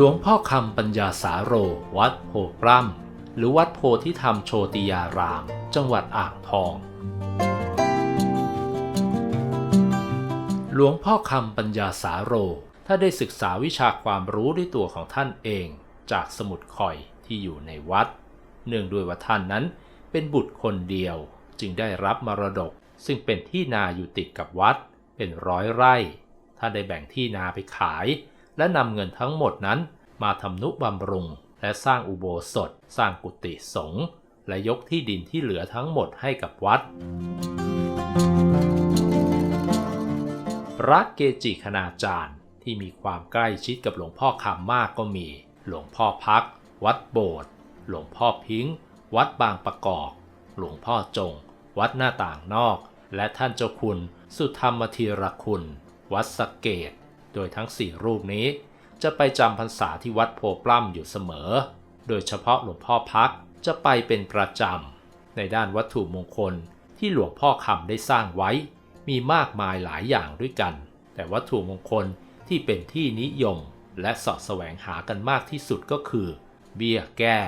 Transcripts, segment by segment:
หลวงพ่อคำปัญญาสาโร วัดโพปรัมหรือวัดโพธิธรรมโชติยาราม จังหวัดอ่างทอง หลวงพ่อคำปัญญาสาโร ถ้าได้ศึกษาวิชาความรู้ด้วยตัวของท่านเอง จากสมุดข่อยที่อยู่ในวัด เนื่องด้วยว่าท่านนั้นเป็นบุตรคนเดียวจึงได้รับมรดก ซึ่งเป็นที่นาอยู่ติดกับวัดเป็นร้อยไร่ท่านได้แบ่งที่นาไปขาย และนำเงินทั้งหมดนั้น มาทำนุบำรุง และสร้างอุโบสถ สร้างกุฏิสงฆ์และยกที่ดินที่เหลือทั้งหมดให้กับวัด พระเกจิคณาจารย์ที่มีความใกล้ชิดกับหลวงพ่อคำมากก็มี หลวงพ่อพัก วัดโบสถ์หลวงพ่อพิงค์วัดบางประกอบ หลวงพ่อจง วัดหน้าต่างนอก และท่านเจ้าคุณ สุธรรมธีรคุณ วัดสเกต โดยทั้งสี่รูปนี้ จะไปจำพรรษาที่วัดโพปล้ำอยู่เสมอ โดยเฉพาะหลวงพ่อพักจะไปเป็นประจำ ในด้านวัตถุมงคลที่หลวงพ่อคำได้สร้างไว้ มีมากมายหลายอย่างด้วยกัน แต่วัตถุมงคลที่เป็นที่นิยมและสาะแสวงหากันมากที่สุดก็คือ เบี้ยแก้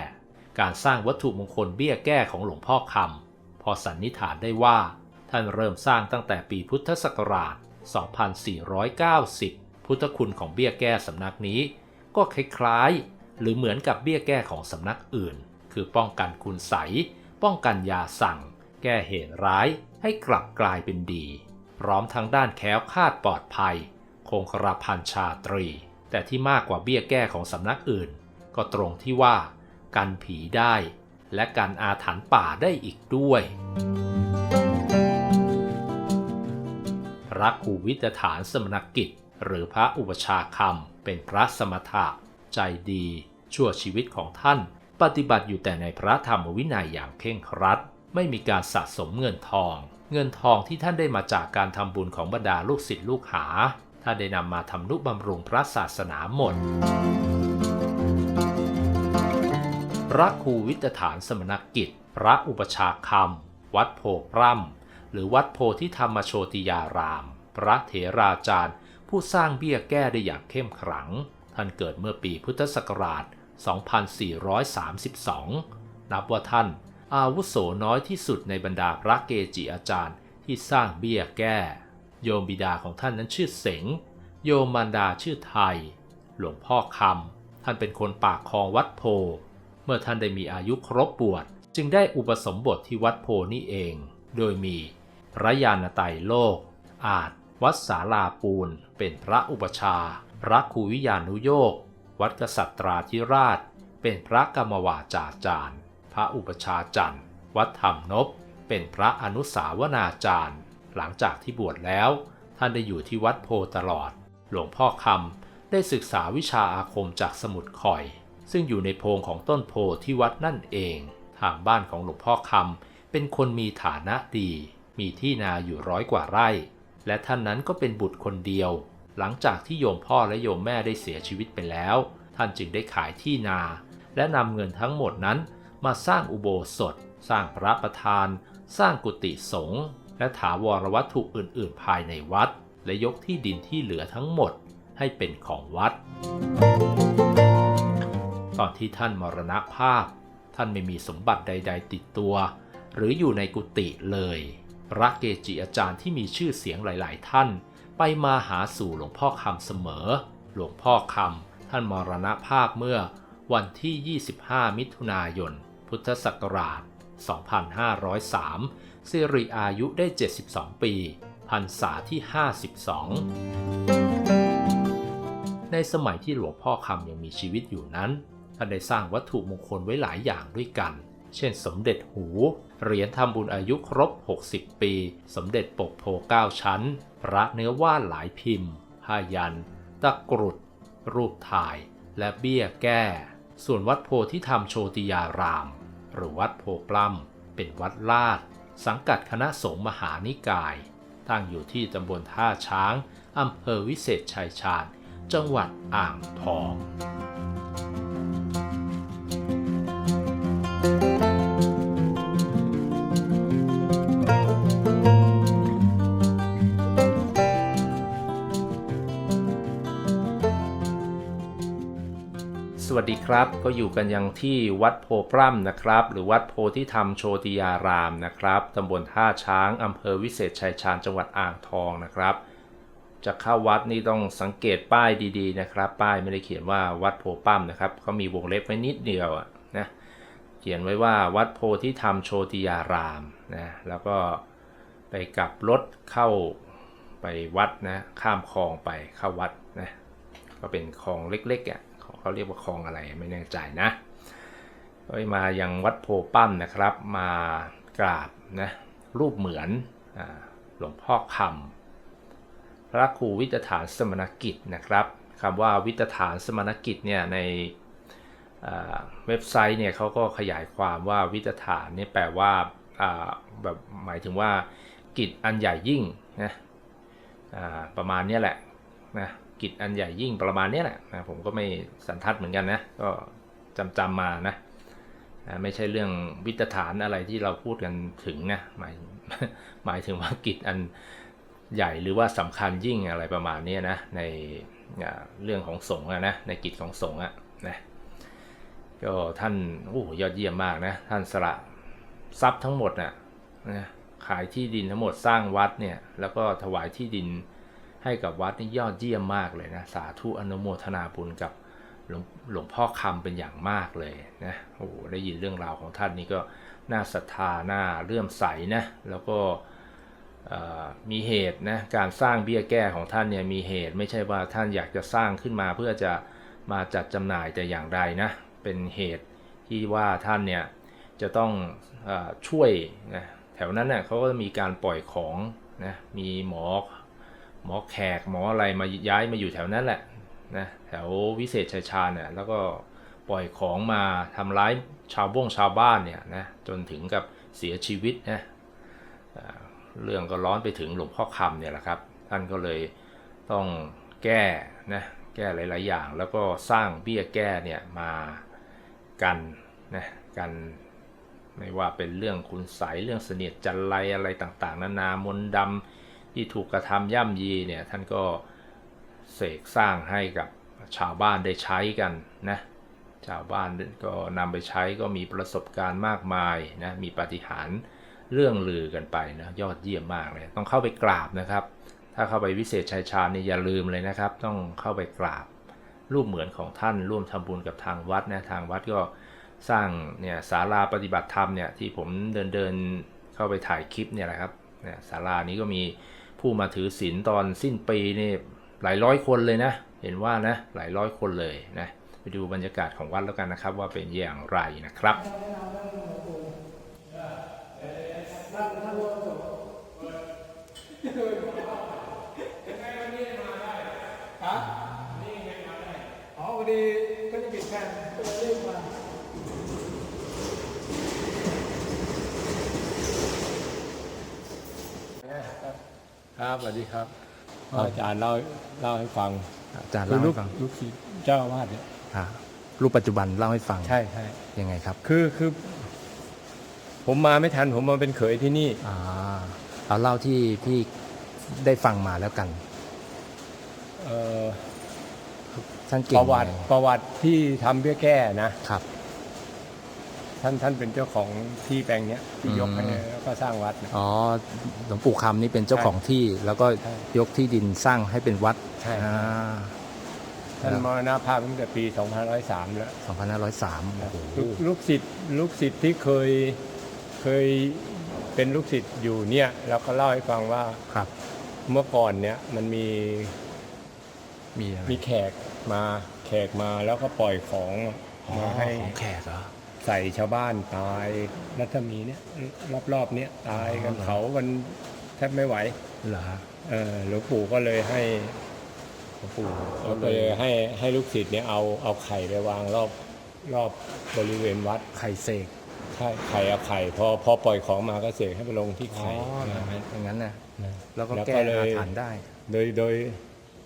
การสร้างวัตถุมงคลเบี้ยแก้ของหลวงพ่อคำพอสันนิษฐานได้ว่า ท่านเริ่มสร้างตั้งแต่ปีพุทธศักราช 2490 พุทธคุณของเบี้ยแก้สำนักนี้ ก็คล้ายๆ หรือเหมือนกับเบี้ยแก้ของสำนักอื่น คือป้องกันคุณใสยป้องกันยาสั่ง แก้เหตุร้ายให้กลับกลายเป็นดี พร้อมทั้งด้านแค้วคาดปลอดภัย คงกระพันชาตรี แต่ที่มากกว่าเบี้ยแก้ของสำนักอื่น ก็ตรงที่ว่า กันผีได้ และกันอาถรรพ์ป่าได้อีกด้วยระครูวิทยฐานสมณกิจ หรือพระอุปชาคำเป็นพระสมถะ ใจดี ชั่วชีวิตของท่าน ปฏิบัติอยู่แต่ในพระธรรมวินัยอย่างเคร่งครัด ไม่มีการสะสมเงินทอง เงินทองที่ท่านได้มาจากการทำบุญของบรรดาลูกศิษย์ลูกหา ท่านได้นำมาทำนุบำรุงพระศาสนาหมด พระครูวิทยฐานสมณกิจ พระอุปชาคำวัดโพพร่ำหรือวัดโพธิธรรมโชติยาราม พระเถราจารย์ ผู้สร้างเบี้ยแก้ได้อย่างเข้มขลัง ท่านเกิดเมื่อปีพุทธศักราช 2432 นับว่าท่าน อาวุโสน้อยที่สุดในบรรดาพระเกจิอาจารย์ที่สร้างเบี้ยแก้ โยมบิดาของท่านนั้นชื่อเสง โยมมารดาชื่อไทย หลวงพ่อคำท่านเป็นคนปากคลองวัดโพ เมื่อท่านได้มีอายุครบบวชจึงได้อุปสมบทที่วัดโพนี่เอง โดยมีพระยานไตโลก อาจ วัดสาลาปูน เป็นพระอุปชา พระครูวิญานุโยก วัดกษัตราธิราช เป็นพระกรรมวาจาจารย์ พระอุปชาจันทร์ วัดธรรมนบ เป็นพระอนุสาวนาจารย์ หลังจากที่บวชแล้ว ท่านได้อยู่ที่วัดโพตลอด หลวงพ่อคำได้ศึกษาวิชาอาคมจากสมุดข่อย ซึ่งอยู่ในโพงของต้นโพที่วัดนั่นเอง ทางบ้านของหลวงพ่อคำเป็นคนมีฐานะดี มีที่นาอยู่ร้อยกว่าไร่ และท่านนั้นก็เป็นบุตรคนเดียว หลังจากที่โยมพ่อและโยมแม่ได้เสียชีวิตไปแล้ว ท่านจึงได้ขายที่นา และนำเงินทั้งหมดนั้น มาสร้างอุโบสถ สร้างพระประธาน สร้างกุฏิสงฆ์และถาวรวัตถุอื่น ๆ ภายในวัด และยกที่ดินที่เหลือทั้งหมดให้เป็นของวัด ตอนที่ท่านมรณภาพ ท่านไม่มีสมบัติใด ๆ ติดตัว หรืออยู่ในกุฏิเลย พระเกจิอาจารย์ที่มีชื่อเสียงหลาย ๆ ท่าน ไปมาหาสู่หลวงพ่อคำเสมอ หลวงพ่อคำท่านมรณภาพเมื่อวันที่ 25 มิถุนายน พุทธศักราช 2503 สิริอายุได้ 72 ปีพรรษาที่ 52 ในสมัยที่หลวงพ่อคำยังมีชีวิตอยู่นั้นท่านได้สร้างวัตถุมงคลไว้หลายอย่างด้วยกัน เช่นสมเด็จหู เหรียญทำบุญอายุครบ 60 ปี สมเด็จปกโพเก้าชั้น พระเนื้อว่านหลายพิมพ์ผ้ายัน ตะกรุด รูปถ่าย และเบี้ยแก้ ส่วนวัดโพธิธรรมโชติยาราม หรือวัดโพปล้ำเป็นวัดลาด สังกัดคณะสงฆ์มหานิกาย ตั้งอยู่ที่ตำบลท่าช้าง อำเภอวิเศษชัยชาญ จังหวัดอ่างทอง วัสดีครับ ก็อยู่กันยังที่วัดโพปร่ำนะครับ หรือวัดโพธิธรรมโชติยารามนะครับตำบลท่าช้างอำเภอวิเศษชัยชาญจังหวัดอ่างทองนะครับ จะเข้าวัดนี่ต้องสังเกตป้ายดีๆนะครับ ป้ายไม่ได้เขียนว่าวัดโพปั้มนะครับเขามีวงเล็บไว้นิดเดียวนะเขียนไว้ว่าวัดโพธิธรรมโชติยารามนะแล้วก็ไปกลับรถเข้าไปวัดนะข้ามคลองไปเข้าวัดนะก็เป็นคลองเล็กๆอะ เขาเรียกว่าคลองอะไรไม่แน่ใจนะก็มายังวัดโพปั้มนะครับมากราบนะรูปเหมือนอหลวงพ่อคำพระครูวิทยฐานสมณกิจนะครับคำว่าวิทยฐานสมณกิจเนี่ยในเว็บไซต์เนี่ยเขาก็ขยายความว่าวิทยฐานนี่แปลว่าแบบหมายถึงว่ากิจอันใหญ่ยิ่งนะประมาณนี้แหละนะ กิจอันใหญ่ยิ่งประมาณนี้แหละนะผมก็ไม่สันทัดเหมือนกันนะก็จำจำมานะไม่ใช่เรื่องวิตฐานอะไรที่เราพูดกันถึงนะหมายหมายถึงว่ากิจอันใหญ่หรือว่าสำคัญยิ่งอะไรประมาณนี้นะในเรื่องของสงฆ์นะในกิจของสงฆ์อะนะก็ท่านโอ้ยอดเยี่ยมมากนะท่านสละทรัพย์ทั้งหมดน่ะนะขายที่ดินทั้งหมดสร้างวัดเนี่ยแล้วก็ถวายที่ดิน ให้กับวัดนี่ยอดเยี่ยมมากเลยนะสาธุอนุโมทนาบุญกับหลวงหลวงพ่อคำเป็นอย่างมากเลยนะโอ้โหได้ยินเรื่องราวของท่านนี่ก็น่าศรัทธาน่าเลื่อมใสนะแล้วก็มีเหตุนะการสร้างเบี้ยแก้ของท่านเนี่ยมีเหตุไม่ใช่ว่าท่านอยากจะสร้างขึ้นมาเพื่อจะมาจัดจำหน่ายแต่อย่างใดนะเป็นเหตุที่ว่าท่านเนี่ยจะต้องออช่วยนะแถวนั้นเน่ยเขาก็มีการปล่อยของนะมีหมอ หมอแขกหมออะไรมาย้ายมาอยู่แถวนั้นแหละนะแถววิเศษชัยชาญเนี่ยแล้วก็ปล่อยของมาทำร้ายชาวบ้งชาวบ้านเนี่ยนะจนถึงกับเสียชีวิตนะอ่าเรื่องก็ร้อนไปถึงหลวงพ่อคำเนี่ยแหละครับ ท่านก็เลยต้องแก้นะแก้หลาย ๆ อย่าง แล้วก็สร้างเบี้ยแก้เนี่ยมากันนะกันไม่ว่าเป็นเรื่องคุณใสยเรื่องเสนียดจันไรอะไรต่าง ๆ นานามนดำ ที่ถูกกระทำย่ำยีเนี่ยท่านก็เสกสร้างให้กับชาวบ้านได้ใช้กันนะชาวบ้านก็นำไปใช้ก็มีประสบการณ์มากมายนะมีปาฏิหาริย์เรื่องลือกันไปนะยอดเยี่ยมมากเลย ต้องเข้าไปกราบนะครับ ถ้าเข้าไปวิเศษชัยชาญนี่อย่าลืมเลยนะครับ ต้องเข้าไปกราบรูปเหมือนของท่านร่วมทำบุญกับทางวัดนะทางวัดก็สร้างเนี่ยศาลาปฏิบัติธรรมเนี่ยที่ผมเดินเดินเข้าไปถ่ายคลิปเนี่ยแหละครับเนี่ยศาลานี้ก็มี ผู้มาถือศีลตอนสิ้นปีนี่หลายร้อยคนเลยนะ เห็นว่านะหลายร้อยคนเลยนะไปดูบรรยากาศของวัดแล้วกันนะครับ ว่าเป็นอย่างไรนะครับฮะอ๋อพอดีก็จะปิดแผ่นก็เลยเรียกมา ครับสวัสดีครับอาจารย์เล่าเล่าให้ฟังอาจารย์คือเล่าลูให้กฟังลูกศิษย์เจ้าอาวาสเนี่ยอ่ารูปปัจจุบันเล่าให้ฟังใช่ใช่ยังไงครับ คือคือ ผมมาไม่ทันผมมาเป็นเขยที่นี่อ่าเอาเล่าที่ที่ได้ฟังมาแล้วกันเอ่อท่านเก่งประวัติยังไงประวัติที่ทำเบี้ยแก้นะครับ ท่านท่านเป็นเจ้าของที่แปลงเนี้ยที่ยกให้อืม แล้วก็สร้างวัดนะ อ๋อหลวงปู่คำนี่เป็นเจ้าของที่ แล้วก็ใช่ ยกที่ดินสร้างให้เป็นวัดใช่อ่าท่านมรณภาพตั้งแต่ปี 2503 แล้ว 2503โอ้โหลูกลูกศิษย์ลูกศิษย์ที่เคยเคยเป็นลูกศิษย์อยู่เนี่ยแล้วก็เล่าให้ฟังว่าครับ เมื่อก่อนเนี่ยมันมีมีอะไรมีแขกมาแขกมาแล้วก็ปล่อยของอ๋อมาให้ของแขกเหรอ ใส่ชาวบ้านตายรัศมีเนี่ยรอบๆเนี้ยตายกันอ๋อเหรอเผากันแทบไม่ไหวเหรอเออหลวงปู่ก็เลยให้หลวงปู่ก็เลยให้ให้ลูกศิษย์เนี่ยเอาเอาไข่ไปวางรอบรอบบริเวณวัดไข่เสกใช่ไข่เอาไข่พอพอปล่อยของมาก็เสกให้ไปลงที่อ๋อไข่เหรอนะอย่างนั้นนะนะแล้วก็แล้วก็แก้เลยอาถรรพ์ได้ โดยโดย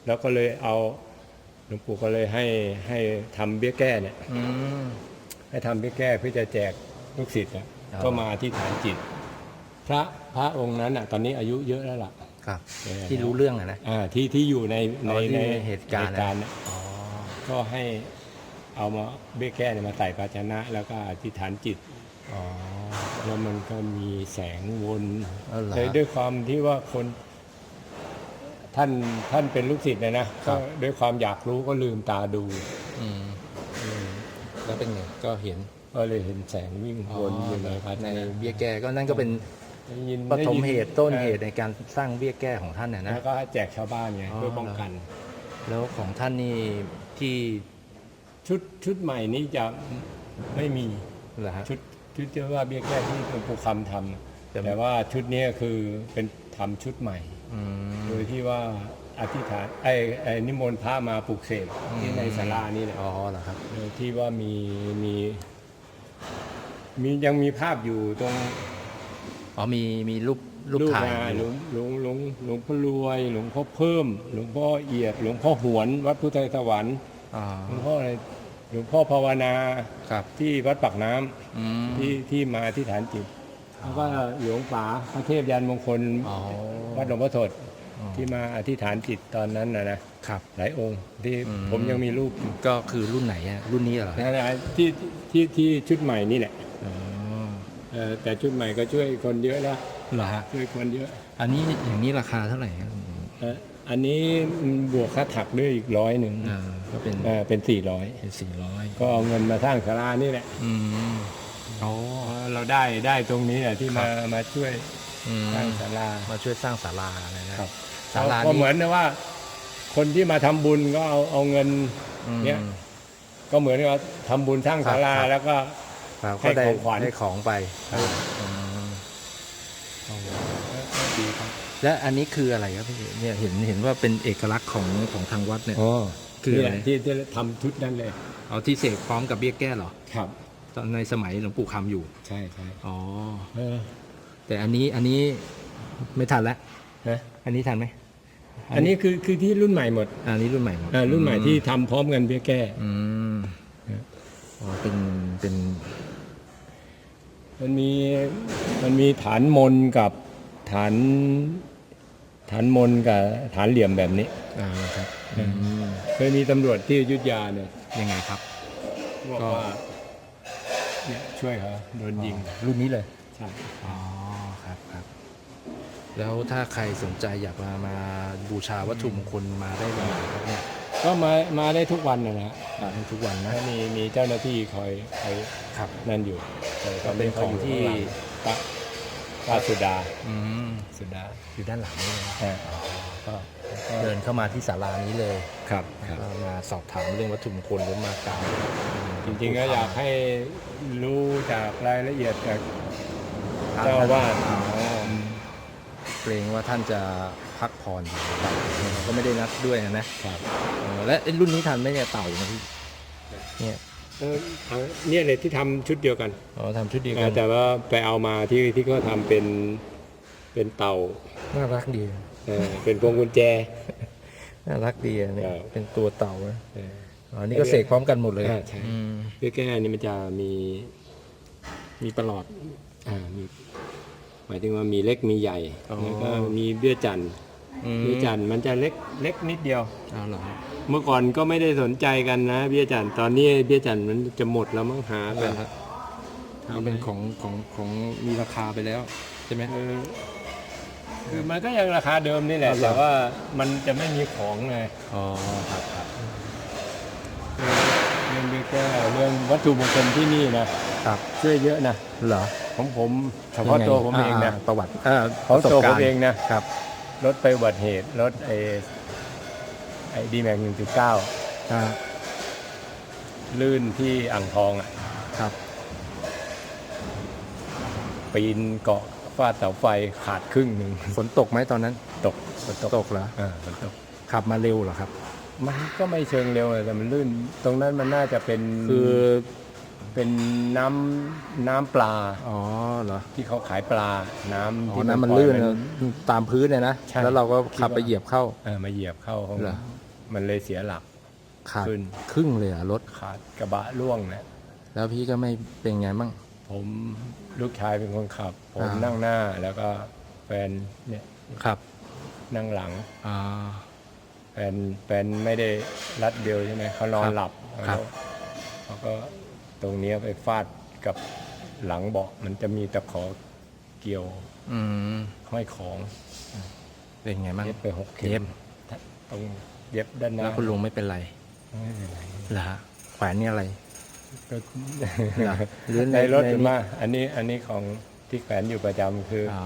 แล้วก็เลยเอาหลวงปู่ก็เลยให้ให้ทำเบี้ยแก้เนี่ยอืม ให้ทำเบี้ยแก้เพื่อจะแจกลูกศิษย์อะอ๋อ ก็มาที่ฐานจิต พระพระองค์นั้นอะตอนนี้อายุเยอะแล้วล่ะ ครับ เออ ที่รู้เรื่องอะนะ อ่าที่ที่อยู่ในอ๋ในอที่ในในเหตุการณ์เหตุการณ์นะเนี่ยอ๋อ ก็ให้เอามาเบี้ยแก้เนี่ยมาใส่ภาชนะ แล้วก็อธิษฐานจิต อ๋อ แล้วมันก็มีแสงวนอ๋อเหรอเลยด้วยความที่ว่าคนท่านท่านเป็นลูกศิษย์นะนะครัก็บด้วยความอยากรู้ก็ลืมตาดู อืม แล้วเป็นไงก็เห็นก็เลยเห็นแสงวิ่งวนอยู่ในภาชในนะเบี้ยแก้ก็นั่นก็เป็นได้ยินปฐมเหตุต้นเหตุออในการสร้างเบี้ยแก้ของท่านนะนะแล้วก็แจกชาวบ้านไงอ๋อเพื่อป้องกัน แล้วของท่านนี่ที่ชุดชุดใหม่นี้จะไม่มีเหรอฮะชุดชุดที่ว่าเบี้ยแก้ที่หลวงปู่คำทแต่ำแต่ว่าชุดเนี้ยคือเป็นทำชุดใหม่อืมโดยที่ว่า อธิษฐานไอ้ไอ้นิมนต์พระมาปลุกเสกที่ในศาลานี่แหละอ๋อเหรอครับโดยที่ว่ามีมีมียังมีภาพอยู่ตรงอ๋อมีมีรูปรูปถ่ายงานอหลยู่วงหลวงหลวงหลวงพ่อรวยหลวงพ่อเพิ่ม หลวงพ่อเอียด หลวงพ่อหวนวัดพุทธสวรรค์อ๋อหลวงพ่ออะไรหลวงพ่อภาวนาครับที่วัดปากน้ำอืมที่ที่มาที่ฐานจิตแล้วก็หลวงป๋าพระเทพยันมงคลอ๋อวัดหลวงพ่อสดอ๋อ ที่มาอธิษฐานจิตตอนนั้นนะนะครับ หลายองค์ที่อืม ผมยังมีรูปอยู่ก็คือรุ่นไหนอะรุ่นนี้เหรอนะนะที่ที่ที่ชุดใหม่นี่แหละอ๋อเออแต่ชุดใหม่ก็ช่วยคนเยอะนะเหรอฮะช่วยคนเยอะอันนี้อย่างนี้ราคาเท่าไหร่ครับเอ่ออันนี้บวกค่าถักด้วยอีกร้อยหนึ่งอ่าก็เป็นเออเป็นสี่ร้อยเป็นสี่ร้อยก็เอาเงินมาสร้างศาลานี่แหละ อืมอ๋อเราได้ได้ตรงนี้แหละที่ครัมาบมาช่วย อืมสร้างศาลา มาช่วยสร้างศาลาเลยนะครับศาลาก็นี้เหมือนนะว่า คนที่มาทำบุญก็เอาเอาเงิน อืม เนี่ย ก็เหมือนกับว่าทำบุญสร้างศาลาครับ แล้วก็ ครับให้ก็ได้ของขวัญ ได้ของไปครับอืมดีครับและอันนี้คืออะไรครับพี่เนี่ยเห็นเห็นว่าเป็นเอกลักษณ์ของของทางวัดเนี่ยอ๋อคืออะไรนี่แหละที่ที่ทำชุดนั้นเลยเอาที่เสกพร้อมกับเบี้ยแก้เหรอครับ ตอนในสมัยหลวงปู่คำอยู่ ใช่ใช่อ๋อ เออ แต่อันนี้อันนี้ไม่ทันแล้วนะอันนี้ทันไหมอันนี้คือคือที่รุ่นใหม่หมดอันนี้รุ่นใหม่หมดอ่ารุ่นใหม่ที่ทำพร้อมกันเบี้ยแก้อืมครับอ๋อเป็นเป็นมันมีมันมีฐานมนกับฐานฐานมนกับฐานเหลี่ยมแบบนี้ อ่าครับอือืมเคยมีตำรวจที่อยุทธยาเนี่ยยังไงครับ บอกก็ว่าเนี่ยช่วยเขาโดนยิงรุ่นนี้เลยใช่อ๋อครับครับ แล้วถ้าใครสนใจอยากมามาบูชาวัตถุมงคลมาได้ไหมครับเนี่ยก็มามาได้ทุกวันนะนะมาได้ทุกวันนะถ้ามีมีเจ้าหน้าที่คอยคอยครับนั่นอยู่แต่ตเป็นของที่พระพระสุดาอืมสุดาอยู่ด้านหลังนี่นะอ่าก็เดินเข้ามาที่ศาลานี้เลยครับครับก็มาสอบถามเรื่องวัตถุมงคลหรือมากราบจริงๆก็อยากให้รู้จากรายละเอียดจากเจ้าอาวาสอ๋อ เกรงว่าท่านจะพักผ่อนอยู่ครับก็ไม่ได้นัดด้วยนะครับเออและไอ้รุ่นนี้ทันไหมเนี่ยเต่านะพี่เนี่ยเออเอาเนี่ยเลยที่ทำชุดเดียวกันอ๋อทำชุดเดียวกัอ่านแต่ว่าไปเอามาที่ที่เขาทำเป็นเป็นเต่าน่ารักดีเออเป็นพวงกุญแจน่ารักดีอะเนี่ยครับเป็นตัวเต่านะเอออ๋อนี่ก็เสกพร้อมกันหมดเลยอ่าใช่อืมเบี้ยแก้นี่มันจะมีมีประหลอดอ่ามี หมายถึงว่ามีเล็กมีใหญ่อ๋อแล้วก็มีเบี้ยจันทร์อืมเบี้ยจันทร์มันจะเล็กเล็กนิดเดียวเอาเหรอครับเมื่อก่อนก็ไม่ได้สนใจกันนะเบี้ยจันทร์ตอนนี้เบี้ยจันทร์มันจะหมดแล้วมั้งหาเอากัเหรนอครับเอาเป็นของของของมีราคาไปแล้วใช่ไหมเออคือมันก็ยังราคาเดิมนี่แหละเอาเหรอแต่ว่ามันจะไม่มีของไงอ๋อครับครับเรื่ องเบี้ยแก้เรื่องวัตถุมงคลที่นี่นะครับช่วยเยอะนะเหรอของผมเฉพาะตัวผมเองนะาประวัติอ่าของตัวประสบผกามรณ์เองนะครับรถไปอุบัติเหตุรถไอไอดีแม็กหนึ่งจุดเก้าอ่าลื่นที่อ่างทองอะครับ ปีนเกาะฟาดเสาไฟขาดครึ่งหนึ่งฝนตกไหมตอนนั้น ตกฝนตกตกเหรออ่าฝนตกขับมาเร็วเหรอครับ มันก็ไม่เชิงเร็วเลยแต่มันลื่น ตรงนั้นมันน่าจะเป็นคือเป็นน้ำน้ำปลาอ๋อเหรอที่เขาขายปลา น้ำอ๋อที่น้ำมันปล่อย ลื่นตามพื้นเนี่ยนะใช่ แล้วเราก็ขับคิดว่าไปเหยียบเข้า เออมาเหยียบเข้าของเหรอ มันเลยเสียหลัก ขาดขึ้น ครึ่งเลยเหรอะรถ ขาดกระบะล่วงนะแล้วพี่ก็ไม่เป็นไงบ้าง ผมลูกชายเป็นคนขับ ผมอ่านั่ นั่งหน้าแล้วก็แฟนเนี่ยครับนั่งหลัง อ่า แฟนแฟนไม่ได้รัดเบลใช่ไหมเขานอนครับหลับครับแล้วแล้วก็ตรงเนี้ยไปฟาดกับหลังเบาะมันจะมีตะขอเกี่ยวอืมห้อยของ เป็นไงบ้างเย็บไปหกเข็เย็มบตรงเย็บด้านหน้าแล้วคุณลุงไม่เป็นไรไม่เป็นไรเหรอฮะแขวนนี่อะไรก็เหรอหรือในรถในมาอันนี้อันนี้ของที่แขวนอยู่ประจำคือออ๋อ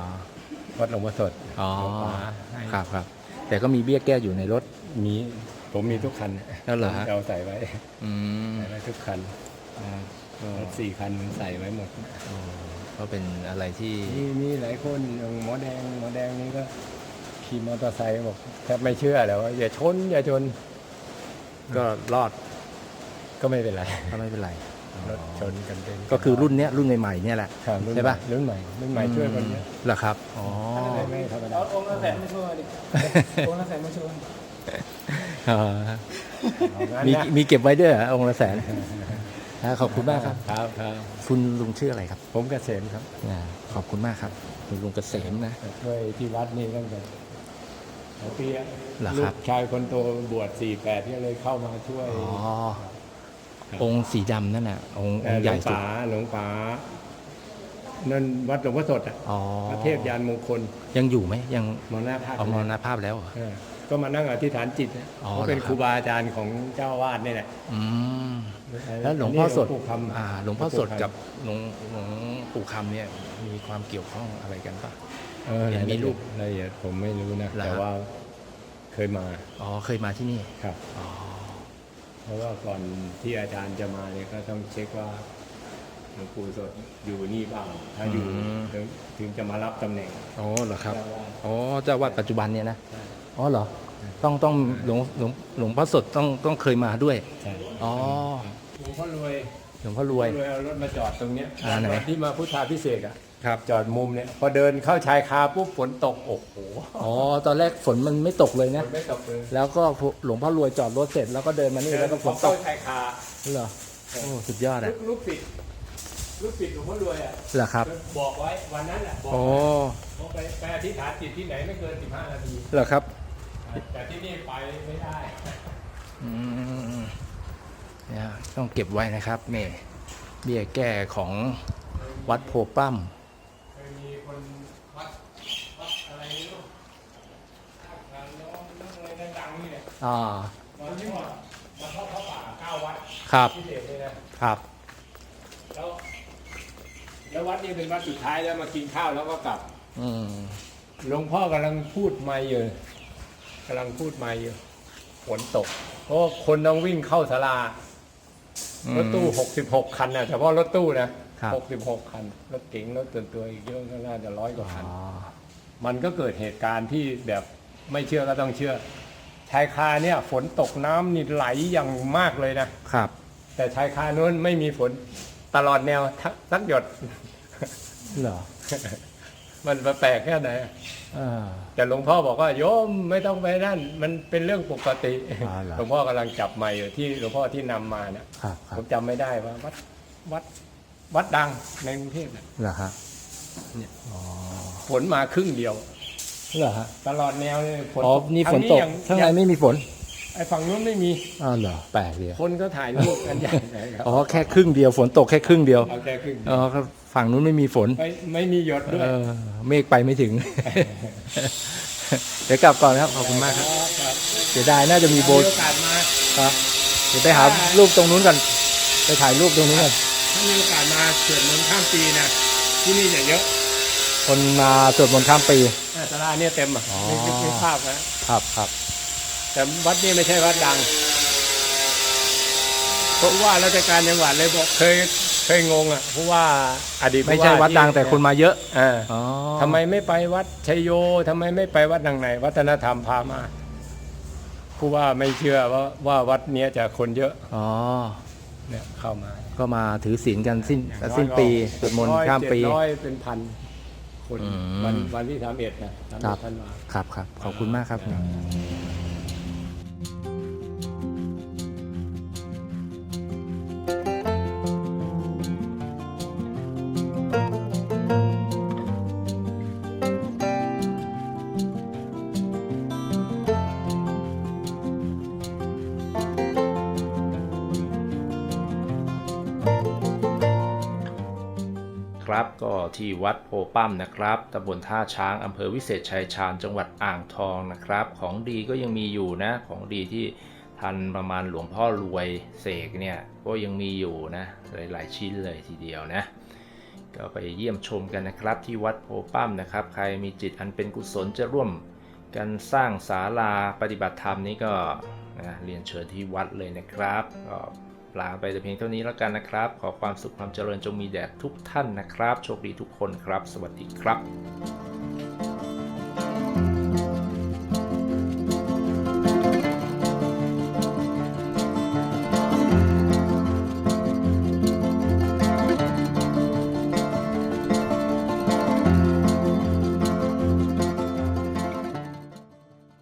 วัดหลวงพ่อสดอ๋อหลวงป๋าให้ครับครับ แต่ก็มีเบี้ยแก้อยู่ในรถ มีผมมีทุกคันแล้วเหรอฮะผมจะเอาใส่ไว้อืมใส่ไว้ทุกคันก็รถสี่คันใส่ไว้หมดก็เป็นอะไรที่ มีมีหลายคนอย่างหมอแดงหมอแดงนี่ก็ขี่มอเตอร์ไซค์บอกแทบไม่เชื่อแล้วว่าอย่าชนอย่าชนก็รอดก็ไม่เป็นไร ก็ไม่เป็นไร รถชนกันเป็นก็คือรุ่นเนี้ยรุ่นใหม่ๆเนี่ยแหละ ครับรุ่นใช่ปะ รุ่นใหม่รุ่นใหม่ช่วยคนเยอะเหรอครับ อ๋อ ไม่ไม่ธรรมดา เอาองค์ละแสนมาช่วยดิ องค์ละแสนมาช่วยอ๋อเอางั้นมีนะมีเก็บไว้ด้วยเหรอองค์ละแสนอ่าขอบคุณมากครับ ครับครับคุณลุงชื่ออะไรครับผมเกษมครับอ่าขอบคุณมากครับ คุณลุงเกษมนะ ช่วยที่วัดนี่ตั้งแต่หลายปีอะเหรอลูครับ กชายคนโตบวชสี่แปดก็เลยเข้ามาช่วย อ๋อ องค์สีดำนั่นน่ะองค์องค์หใหลญ่วงสุดป๋าหลวงป๋านั่นวัดหลวงพ่อสดอะอ๋อพระเทพยานมงคลยังอยู่ไหมยังมรณภาพเอามรณภาพแล้วเหรอเออก็มานั่งอธิษฐานจิตนะอ๋อเขาเป็นเหรอครับครูบาอาจารย์ของเจ้าอาวาดนี่แหละอืมแล้วหลวงพ่อสดนนี้หลวงปู่คำอ่าหลวงพ่อสดกับหลวงหลวงปู่คำเนี่ยมีความเกี่ยวข้องอะไรกันปะเออเห็นมีรูปรายละเอียดผมไม่รู้นะเหรอแต่ครับว่าเคยมา อ๋อเคยมาที่นี่ครับอ๋อเพ ราะว่าก่อนที่อาจารย์จะมาเนี่ยก็ต้องเช็คว่าหลวงปู่สดอยู่นี่เปล่าถ้าอยู่ถึงถึงจะมารับตำแหน่งอ๋อเหรอครับเจ้าอาวาสอ๋อเจ้าวัดปัจจุบันเนี่ยนะอ๋อเหรอ ต้องต้องหลวงหลวงหลวงพ่อสดต้องต้องเคยมาด้วย ใช่อ๋อ หลวงพ่อรวยหลวงพ่อรวย รวยเอารถมาจอดตรงเนี้ยอ่าไหน วันที่มาพุทธาพิเศษกอะ ครับ จอดมุมเนี่ยพอเดินเข้าชายคาปุ๊บฝนตกโอ้โหอ๋อ ตอนแรกฝนมันไม่ตกเลยฝนะ นไม่ตกเลยแล้วก็หลวงพ่อรวยจอดรถเสร็จแล้วก็เดินมานี่แล้วก็ฝนตเข้ากชายคาเหรอ โอ้ สุดยอดลูอะกลูกปิดลูกปิดหลวงพ่อรวยอะเหรอครับ บอกไว้วันนั้นแหละบอกโอ้ บอกไปไปอธิษฐานจิตที่ไหนไม่เกิน 15 นาที เหรอครับ แต่ที่นี่ไปไม่ได้ อืมเนี่ยต้องเก็บไว้นะครับนี่เบี้ยแก้ของวัดโพปั้ม เคยมีคนวัดวัด อะไรไม่รู้ทางน้องน้องอะไรดังๆนี่แหละอ่าวันนี้มามาทอดพระป่าเก้าวัดครับพิเศษเลยนะครับ แล้วแล้ววัดนี้เป็นวัดสุดท้ายแล้วมากินข้าวแล้วก็กลับ อืมหลวงพ่อกำลังพูดไม่อยู่กำลังพูดไม่อยู่ฝนตกเพราะว่าคนต้องวิ่งเข้าศาลารถตู้66คันนะเฉพาะรถตู้นะ ครับ 66 คัน รถเก๋งรถส่วนตัวอีกเยอะก็น่าจะร้อยกว่าคันอ๋อมันก็เกิดเหตุการณ์ที่แบบไม่เชื่อก็ต้องเชื่อ ชายคาเนี่ย ฝนตกน้ำนี่ไหลอย่างมากเลยนะ ครับ แต่ชายคานู้นไม่มีฝนตลอดแนวทักสักหยด เหรอ มันแปลกแค่ไหนอ่าแต่หลวงพ่อบอกว่าโยมไม่ต้องไปนั่น มันเป็นเรื่องปกติอ๋อเหรอหลวงพ่อกำลังจับไม้อยู่ที่หลวงพ่อที่นำมาเนี่ยครับครัผบมจำไม่ได้ว่าวัดวัด วัดดังในกรุงเทพเนี่ยเหรอฮะเนี่ยอ๋อฝนมาครึ่งเดียวเหรอฮะตลอดแนวเลยฝนอ๋อนี่ฝนตกทาข้างงนี้ในยังไม่มีฝนไอ้ฝั่งนู้นไม่มีอ้าวเหรอแปลกดีคนก็ถ่ายรูปกันใหญ่เลยครับอ๋อแค่ครึ่งเดียวฝนตกแค่ครึ่งเดียวเอาแค่ครึ่งเดีอ๋ยวอก็ฝั่งนู้นไม่มีฝนไม่ไม่มีหยดด้วยเออเมฆไปไม่ถึง เดี๋ยวกลับก่อนครับขอบคุณมากครับครับเสียดายน่าจะมีโบมีสโอกาสมาครับเดี๋ยวไปหารูปตรงนู้นกันไปถ่ายรูปตรงนู้นกัน ถ้ามีโอกาสมาสวดมนต์ข้ามปีนะที่นี่จะเยอะคนมาสวดมนต์ข้ามปี อ่าศาลาเนี่ยเต็มอะอ๋อ ไม่ไม่ไม่ภาพนะครับครับแต่วัดนี้ไม่ใช่วัดดังเพราะว่าราชการจังหวัดเลยบอกเคยเคยงงอะเพราะว่าอดีตผู้ไม่ใช่วัดดังแต่คนมาเยอะอ่า อ๋อทำไมไม่ไปวัดชัยโยทำไมไม่ไปวัดดังไหน วัฒนธรรมพามาผู้ว่าไม่เชื่อว่าว่าวัดเนี้ยจะคนเยอะอ๋อเนี่ยเข้ามา ก็มาถือศีลกันสิ้นสิ้นปีสวดมนต์ข้ามปี เจ็ดร้อยเป็นพันคนอืม วันวันที่ทำเอ็ดนะทำครัเอ็บดธันวา ครับครับขอบคุณมากครับ ที่วัดโพปั้มนะครับตำบลท่าช้างอำเภอวิเศษชัยชาญจังหวัดอ่างทองนะครับ ของดีก็ยังมีอยู่นะ ของดีที่ทันประมาณหลวงพ่อรวยเสกเนี่ยก็ยังมีอยู่นะหลาย ๆ ชิ้นเลยทีเดียวนะ ก็ไปเยี่ยมชมกันนะครับที่วัดโพปั้มนะครับ ใครมีจิตอันเป็นกุศลจะร่วมกันสร้างศาลาปฏิบัติธรรมนี้ก็นะเรียนเชิญที่วัดเลยนะครับก็ ลาไปแต่เพียงเท่านี้แล้วกันนะครับ ขอความสุขความเจริญจงมีแด่ทุกท่านนะครับ โชคดีทุกคนครับ สวัสดีครับ